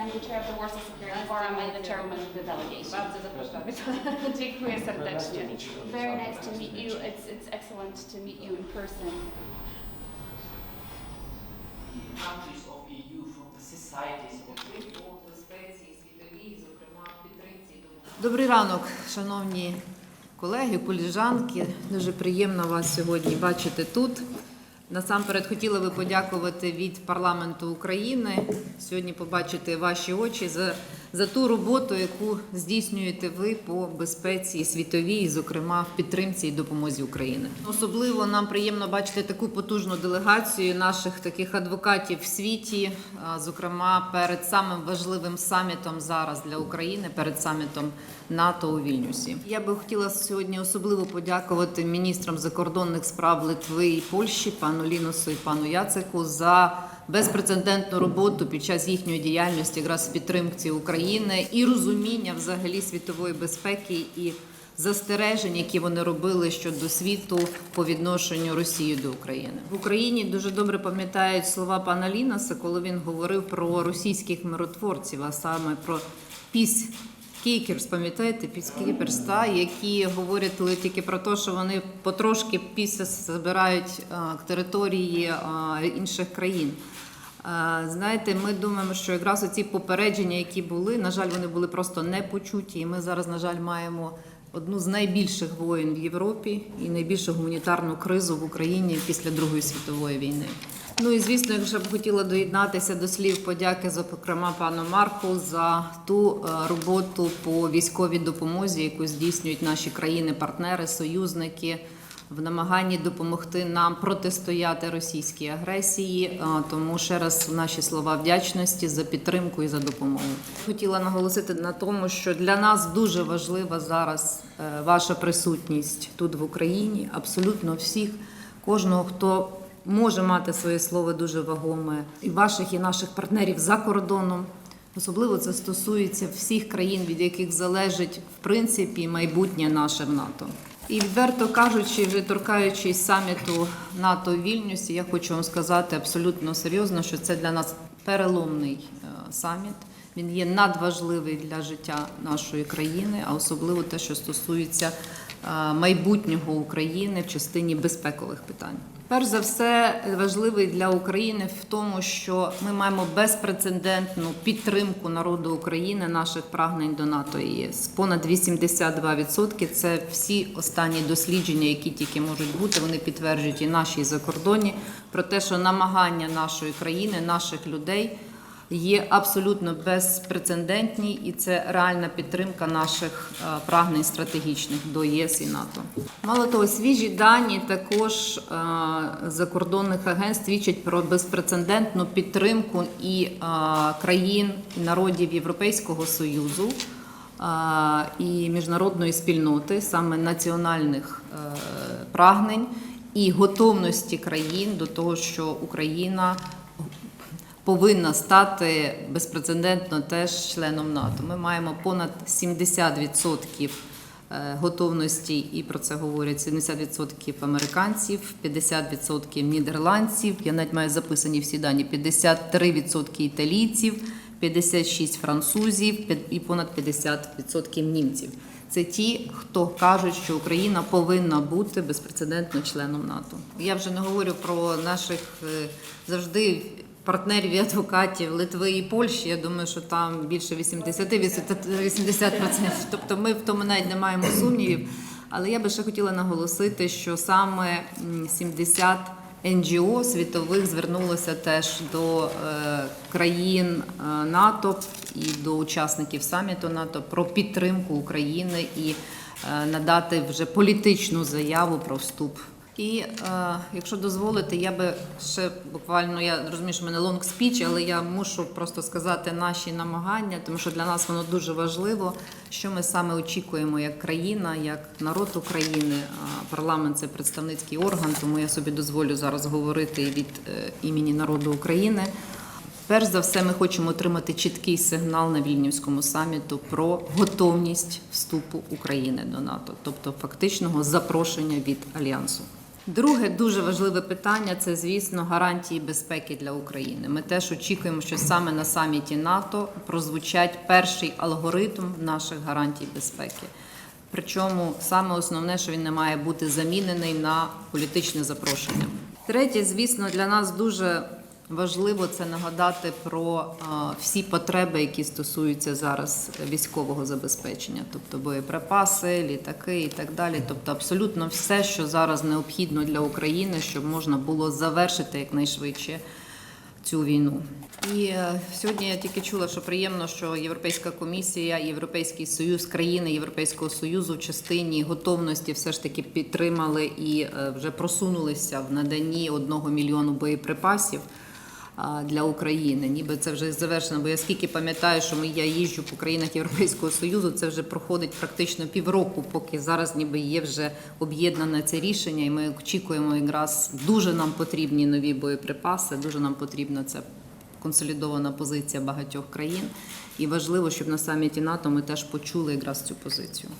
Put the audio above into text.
I'm the chair of the Warsaw Security Forum and the chairwoman of the delegation. Bardzo zapraszamy. Dziękuję serdecznie. Very nice to meet you. It's, it's excellent to meet you in person. countries of EU from the societies of Підтримку безпеці світовій, зокрема підтримці Добрий ранок, шановні колеги, коліжанки. Дуже приємно вас сьогодні бачити тут. Насамперед хотіла би подякувати від парламенту України сьогодні побачити ваші очі за, за ту роботу, яку здійснюєте ви по безпеці світовій, зокрема в підтримці і допомозі України. Особливо нам приємно бачити таку потужну делегацію наших таких адвокатів в світі, зокрема перед самим важливим самітом зараз для України, перед самітом НАТО у Вільнюсі. Я би хотіла сьогодні особливо подякувати міністрам закордонних справ Литви і Польщі, пану Ліносу і пану Яцеку за безпрецедентну роботу під час їхньої діяльності, якраз підтримці України і розуміння взагалі світової безпеки і застережень, які вони робили щодо світу по відношенню Росії до України в Україні. Дуже добре пам'ятають слова пана Лінаса, коли він говорив про російських миротворців, а саме про піс. Кікерс, пам'ятаєте, піскіперс, та, які говорять тільки про те, що вони потрошки після забирають а, території інших країн. Знаєте, ми думаємо, що якраз ці попередження, які були, на жаль, вони були просто не почуті. І ми зараз, на жаль, маємо одну з найбільших воєн в Європі і найбільшу гуманітарну кризу в Україні після Другої світової війни. Ну і звісно, якщо б хотіла доєднатися до слів подяки, зокрема пану Марку, за ту е, роботу по військовій допомозі, яку здійснюють наші країни-партнери, союзники в намаганні допомогти нам протистояти російській агресії. Е, Тому ще раз наші слова вдячності за підтримку і за допомогу. Хотіла наголосити на тому, що для нас дуже важлива зараз е, ваша присутність тут в Україні, абсолютно всіх, кожного хто може мати своє слово дуже вагоме і ваших, і наших партнерів за кордоном. Особливо це стосується всіх країн, від яких залежить в принципі майбутнє наше в НАТО. І відверто кажучи, вже торкаючись саміту НАТО в Вільнюсі, я хочу вам сказати абсолютно серйозно, що це для нас переломний е, саміт. Він є надважливий для життя нашої країни, а особливо те, що стосується майбутнього України в частині безпекових питань. Перш за все, важливий для України в тому, що ми маємо безпрецедентну підтримку народу України, наших прагнень до НАТО і ЄС. Понад 82% – це всі останні дослідження, які тільки можуть бути. Вони підтверджують і наші і закордонні про те, що намагання нашої країни, наших людей є абсолютно безпрецедентні, і це реальна підтримка наших е, прагнень стратегічних до ЄС і НАТО. Мало того, свіжі дані також е, закордонних агентств свідчать про безпрецедентну підтримку і е, країн і народів Європейського союзу. І міжнародної спільноти, саме національних прагнень і готовності країн до того, що Україна повинна стати безпрецедентно теж членом НАТО. Ми маємо понад 70% е, готовності, і про це говорять 70% американців, 50% нідерландців. Я навіть маю записані всі дані: 53% італійців, 56% французів і понад 50% німців. Це ті, хто кажуть, що Україна повинна бути безпрецедентно членом НАТО. Я вже не говорю про наших е, завжди партнерів і адвокатів Литви і Польщі. Я думаю, що там більше 80 80%. Тобто ми в тому навіть не маємо сумнівів. Але я би ще хотіла наголосити, що саме м, 70 НГО світових звернулося теж до е, країн е, НАТО і до учасників саміту НАТО про підтримку України і е, надати вже політичну заяву про вступ. І е, якщо дозволите, я би ще буквально я розумію, що в мене лонг спіч, але я мушу просто сказати наші намагання, тому що для нас воно дуже важливо, що ми саме очікуємо як країна, як народ України. Парламент це представницький орган, тому я собі дозволю зараз говорити від е, імені народу України. Перш за все, ми хочемо отримати чіткий сигнал на Вільнівському саміту про готовність вступу України до НАТО, тобто фактичного запрошення від альянсу. Друге дуже важливе питання це, звісно, гарантії безпеки для України. Ми теж очікуємо, що саме на саміті НАТО прозвучать перший алгоритм наших гарантій безпеки. Причому саме основне, що він не має бути замінений на політичне запрошення. Третє, звісно, для нас дуже важливо це нагадати про всі потреби, які стосуються зараз військового забезпечення, тобто боєприпаси, літаки і так далі. Тобто, абсолютно все, що зараз необхідно для України, щоб можна було завершити якнайшвидше цю війну. І е, сьогодні я тільки чула, що приємно, що Європейська комісія, Європейський Союз, країни Європейського Союзу в частині готовності все ж таки підтримали і е, вже просунулися в наданні одного мільйону боєприпасів для України. Ніби це вже завершено. Бо я скільки пам'ятаю, що ми я їжджу по країнах Європейського Союзу, це вже проходить практично півроку, поки зараз ніби є вже об'єднане це рішення, і ми очікуємо якраз дуже нам потрібні нові боєприпаси. Дуже нам потрібна ця консолідована позиція багатьох країн. І важливо, щоб на саміті НАТО ми теж почули якраз цю позицію.